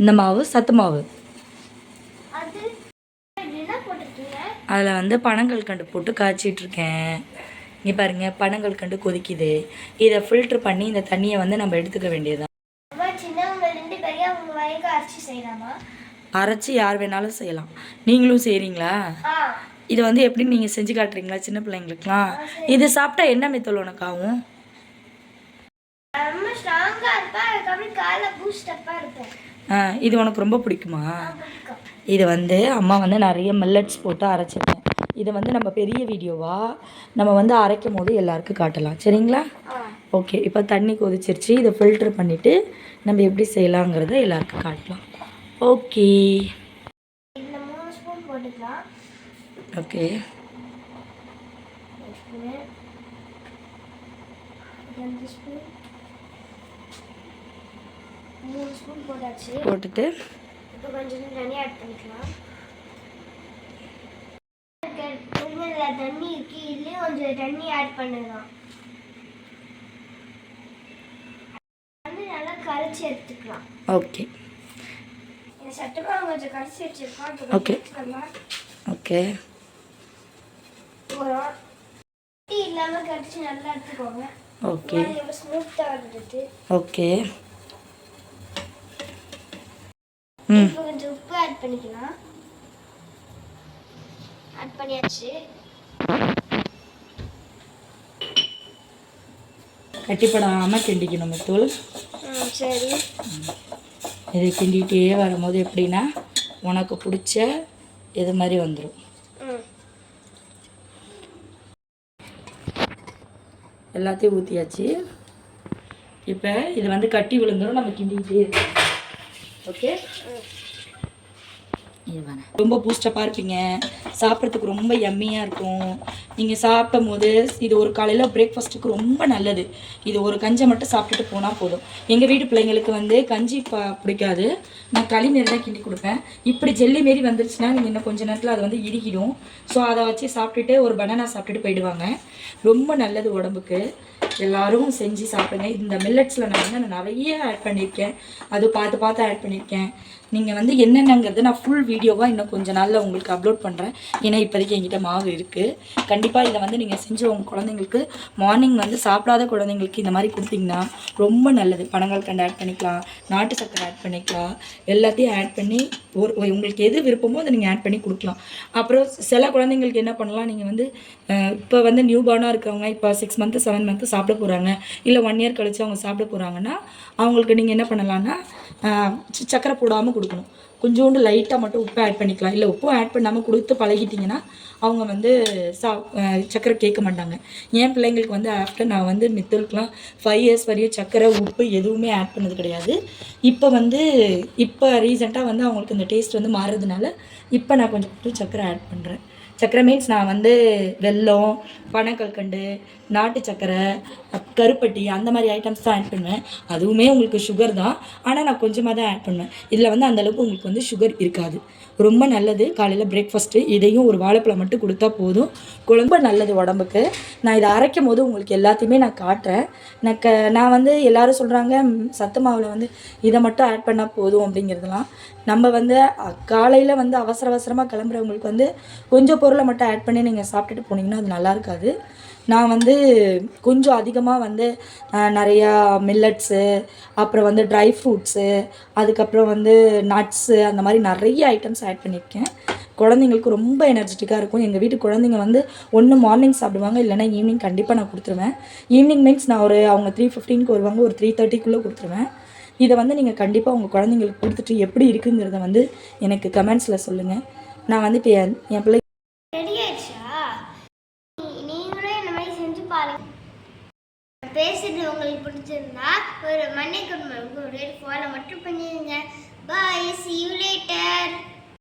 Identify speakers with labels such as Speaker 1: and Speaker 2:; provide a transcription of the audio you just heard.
Speaker 1: இந்த மாவு சத்து மாவு. அதில் வந்து பனங்கள் கண்டு போட்டு காய்ச்சிட்டு இருக்கேன் இங்கே பாருங்க பனங்கள் கண்டு கொதிக்குது. இதை ஃபில்டர் பண்ணி இந்த தண்ணியை வந்து நம்ம எடுத்துக்க
Speaker 2: வரைக்கும் அரைச்சி
Speaker 1: யார் வேணாலும் செய்யலாம். நீங்களும் செய்கிறீங்களா இது வந்து எப்படி நீங்கள் செஞ்சு காட்டுறீங்களா? சின்ன பிள்ளைங்களுக்குலாம். இது சாப்பிட்டா என்ன மெத்தல் உனக்கு ஆகும்
Speaker 2: ரொம்ப ஸ்ட்ராங்கா இருப்பேன் அதுக்கப்புறம் காலைல பூஸ்டப்பா இருப்பேன்
Speaker 1: ஆ, இது உனக்கு ரொம்ப பிடிக்குமா? இது வந்து அம்மா வந்து நிறைய மில்லட்ஸ் போட்டு அரைச்சிருக்கேன். இதை வந்து நம்ம பெரிய வீடியோவா நம்ம வந்து அரைக்கும் போது எல்லாருக்கும் காட்டலாம். சரிங்களா? ஓகே இப்போ தண்ணி கொதிச்சிருச்சு. இதை ஃபில்டர் பண்ணிவிட்டு நம்ம எப்படி செய்யலாங்கிறத எல்லாருக்கும் காட்டலாம். ஓகே. ஓகே.
Speaker 2: ரெண்டு ஸ்பூன் மூணு ஸ்பூன் போட்டாச்சு.
Speaker 1: போட்டுட்டு.
Speaker 2: இப்போ கொஞ்சம் தண்ணி ஆட் பண்ணிக்கலாம். தண்ணி இருக்கு இதுலேயும் கொஞ்சம் தண்ணி ஆட் பண்ணலாம். வந்து நல்லா கரைச்சி எடுத்துக்கலாம்.
Speaker 1: ஓகே.
Speaker 2: சட்டுமாவு கொஞ்சம் கரைச்சி வச்சிருக்கோம்.
Speaker 1: ஓகே.
Speaker 2: டீ இல்லாமல் கரைச்சி நல்லா எடுத்துக்கோங்க.
Speaker 1: ஓகே.
Speaker 2: எவ்வளோ ஸ்மூத்தாக வந்துடுது
Speaker 1: ஓகே.
Speaker 2: இப்போ கொஞ்சம் உப்பு ஆட் பண்ணிக்கலாம். ஆட் பண்ணியாச்சு.
Speaker 1: கட்டிப்படாமல் கிண்டிக்கணும் தூள்
Speaker 2: சரி.
Speaker 1: இதை கிண்டிகிட்டே வரும்போது எப்படின்னா உனக்கு பிடிச்ச இது மாதிரி வந்துடும் எல்லாத்தையும் ஊற்றியாச்சு இப்போ இது வந்து கட்டி விழுந்துடும் நம்ம கிண்டிக்கிட்டே இருக்கோம் ஓகே ரொம்ப பூஸ்டப்பாக இருப்பீங்க. சாப்பிட்றதுக்கு ரொம்ப யம்மியாக இருக்கும். நீங்கள் சாப்பிடும் போது இது ஒரு காலையில் பிரேக்ஃபாஸ்ட்டுக்கு ரொம்ப நல்லது. இது ஒரு கஞ்சை மட்டும் சாப்பிட்டுட்டு போனால் போதும். எங்கள் வீட்டு பிள்ளைங்களுக்கு வந்து கஞ்சி ப பிடிக்காது. நான் களி மாரி தான் கிண்டி கொடுப்பேன். இப்படி ஜெல்லி மாரி வந்துருச்சுன்னா நீங்கள் இன்னும் கொஞ்ச நேரத்தில் அது வந்து இறுகிடும். ஸோ அதை வச்சு சாப்பிட்டுட்டு ஒரு பனானா சாப்பிட்டுட்டு போயிடுவாங்க. ரொம்ப நல்லது உடம்புக்கு. எல்லோரும் செஞ்சு சாப்பிடுங்க. இந்த மில்லட்ஸில் நான் வந்து நிறைய ஆட் பண்ணியிருக்கேன் அது பார்த்து பார்த்து ஆட் பண்ணியிருக்கேன் நீங்கள் வந்து என்னென்னங்கிறது நான் ஃபுல் வீடியோவாக இன்னும் கொஞ்சம் நாளில் உங்களுக்கு அப்லோட் பண்ணுறேன் ஏன்னா இப்போதைக்கு என்கிட்ட மாவு இருக்குது கண்டிப்பாக இதை வந்து நீங்கள் செஞ்சு உங்கள் குழந்தைங்களுக்கு மார்னிங் வந்து சாப்பிடாத குழந்தைங்களுக்கு இந்த மாதிரி கொடுத்தீங்கன்னா ரொம்ப நல்லது. பனங்கள் கண்டு ஆட் பண்ணிக்கலாம். நாட்டு சக்கரை ஆட் பண்ணிக்கலாம். எல்லாத்தையும் ஆட் பண்ணி ஒரு உங்களுக்கு எது விருப்பமோ அதை நீங்கள் ஆட் பண்ணி கொடுக்கலாம். அப்புறம் சில குழந்தைங்களுக்கு என்ன பண்ணலாம் நீங்கள் வந்து இப்போ வந்து நியூ பார்னாக இருக்கிறவங்க இப்போ சிக்ஸ் மந்த்து செவன் மந்த்து சாப்பிட போகிறாங்க இல்லை ஒன் இயர் கழித்து அவங்க சாப்பிட போகிறாங்கன்னா அவங்களுக்கு நீங்கள் என்ன பண்ணலான்னா ச- சக்கரை போடாமல் கொடுக்கணும். கொஞ்சோண்டு லைட்டாக மட்டும் உப்பு ஆட் பண்ணிக்கலாம். இல்லை உப்பும் ஆட் பண்ணாமல் கொடுத்து பழகிட்டிங்கன்னா அவங்க வந்து சா சக்கரை கேட்க மாட்டாங்க. என் பிள்ளைங்களுக்கு வந்து ஆஃப்டர் நான் வந்து மித்தலுக்குலாம் ஃபைவ் இயர்ஸ் வரையும் சக்கரை உப்பு எதுவுமே ஆட் பண்ணது கிடையாது. இப்போ வந்து இப்போ ரீசெண்டாக வந்து அவங்களுக்கு இந்த டேஸ்ட் வந்து மாறுறதுனால இப்போ நான் கொஞ்சம் கொஞ்சம் சக்கரை ஆட் பண்ணுறேன் சக்கரை மீன்ஸ் நான் வந்து வெல்லம் பனக்கல்கண்டு நாட்டு சக்கரை கருப்பட்டி அந்த மாதிரி ஐட்டம்ஸ் தான் ஆட் பண்ணுவேன். அதுவுமே உங்களுக்கு சுகர் தான். ஆனால் நான் கொஞ்சமாக தான் ஆட் பண்ணுவேன். இதில் வந்து அந்தளவுக்கு உங்களுக்கு வந்து சுகர் இருக்காது. ரொம்ப நல்லது. காலையில் பிரேக்ஃபாஸ்ட்டு இதையும் ஒரு வாழைப்பழம் மட்டும் கொடுத்தா போதும். குழம்பு நல்லது உடம்புக்கு. நான் இதை அரைக்கும் போது உங்களுக்கு எல்லாத்தையுமே நான் காட்டுறேன். நான் க நான் வந்து எல்லோரும் சொல்கிறாங்க சத்து மாவில் வந்து இதை மட்டும் ஆட் பண்ணால் போதும் அப்படிங்கிறதுலாம் நம்ம வந்து காலையில் வந்து அவசர அவசரமாக கிளம்புறவங்களுக்கு வந்து கொஞ்சம் பொருளை மட்டும் ஆட் பண்ணி நீங்கள் சாப்பிட்டுட்டு போனீங்கன்னா அது நல்லா இருக்காது. நான் வந்து கொஞ்சம் அதிகமாக வந்து நிறையா மில்லட்ஸு அப்புறம் வந்து ட்ரை ஃப்ரூட்ஸு அதுக்கப்புறம் வந்து நட்ஸு அந்த மாதிரி நிறைய ஐட்டம்ஸ் ஆட் பண்ணியிருக்கேன். குழந்தைங்களுக்கு ரொம்ப எனர்ஜெட்டிக்காக இருக்கும். எங்கள் வீட்டு குழந்தைங்க வந்து ஒன்று மார்னிங் சாப்பிடுவாங்க இல்லைன்னா ஈவினிங் கண்டிப்பாக நான் கொடுத்துருவேன். ஈவினிங் மீன்ஸ் நான் ஒரு அவங்க த்ரீ ஃபிஃப்டீனுக்கு வருவாங்க ஒரு த்ரீ தேர்ட்டிக்குள்ளே கொடுத்துருவேன். இதை வந்து நீங்கள் கண்டிப்பாக உங்கள் குழந்தைங்களுக்கு கொடுத்துட்டு எப்படி இருக்குங்கிறத வந்து எனக்கு கமெண்ட்ஸில் சொல்லுங்கள் நான் வந்து இப்போ என் என் பிள்ளை
Speaker 2: ரெடி ஆயிடுச்சா நீ- நீங்களும் இந்த மாதிரி செஞ்சு பாருங்க பேசுறது உங்களுக்கு பிடிச்சிருந்தா ஒரு மண்ணை ஒரு ஃபாலோ மட்டும் பண்ணிடுங்க. பாய் சி யூ லேட்டர்